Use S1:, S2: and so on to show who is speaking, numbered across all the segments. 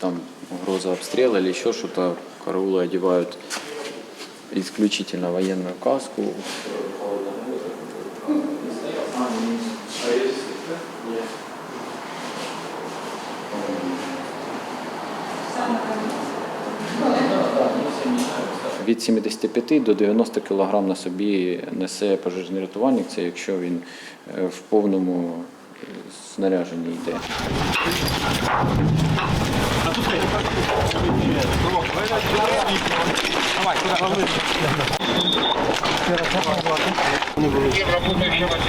S1: там угроза обстрела или еще что-то, караулы одевают исключительно военную каску. Від 75 до 90 кг на собі несе пожежний рятувальник, це якщо він е, в повному е, снаряженні йде.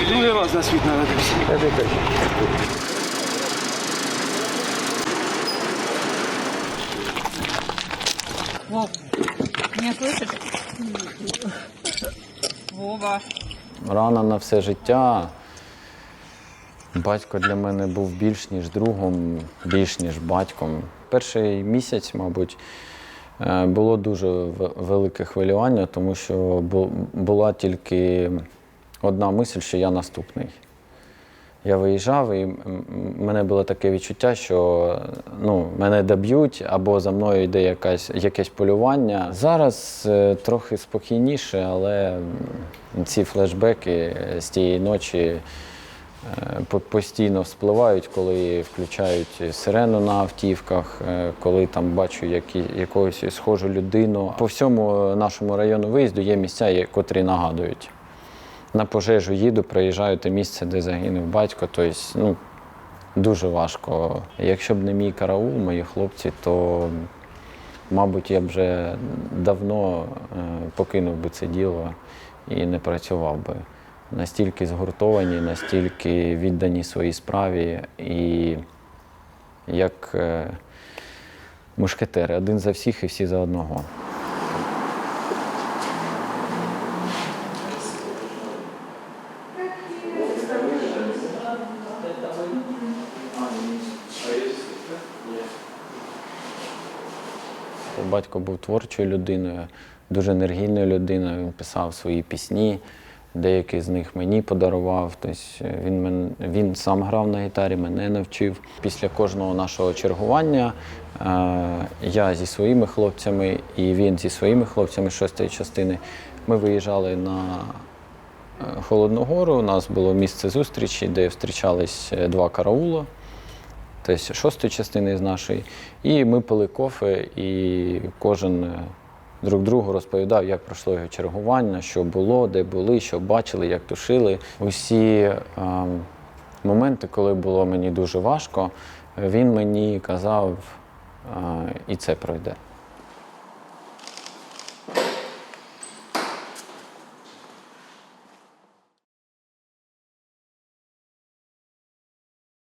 S2: Другий раз на світ народився.
S3: Вов.
S1: Рана на все життя. Батько для мене був більш ніж другом, більш ніж батьком. Перший місяць, мабуть, було дуже велике хвилювання, тому що була тільки одна мисль, що я наступний. Я виїжджав, і м- мене було таке відчуття, що ну, мене доб'ють або за мною йде якась, якесь полювання. Зараз е, трохи спокійніше, але ці флешбеки з тієї ночі е, постійно вспливають, коли включають сирену на автівках, е, коли там бачу які, якогось схожу людину. По всьому нашому району виїзду є місця, котрі нагадують на пожежу їду, приїжджаю те місце, де загинув батько. Тобто, ну, дуже важко. Якщо б не мій караул, мої хлопці, то, мабуть, я б вже давно е, покинув би це діло і не працював би. Настільки згуртовані, настільки віддані своїй справі і як е, мушкетери, один за всіх і всі за одного. Батько був творчою людиною, дуже енергійною людиною. Він писав свої пісні, деякі з них мені подарував. Тобто він, мен- він сам грав на гітарі, мене навчив. Після кожного нашого чергування е, я зі своїми хлопцями і він зі своїми хлопцями шостої частини. Ми виїжджали на е, Холодну Гору. У нас було місце зустрічі, де зустрічались е, два караула тобто шостої частини з нашої. І ми пили кофе, і кожен е, друг другу розповідав, як пройшло його чергування, що було, де були, що бачили, як тушили. Усі ем, моменти, коли було мені дуже важко, він мені казав, е, і це пройде.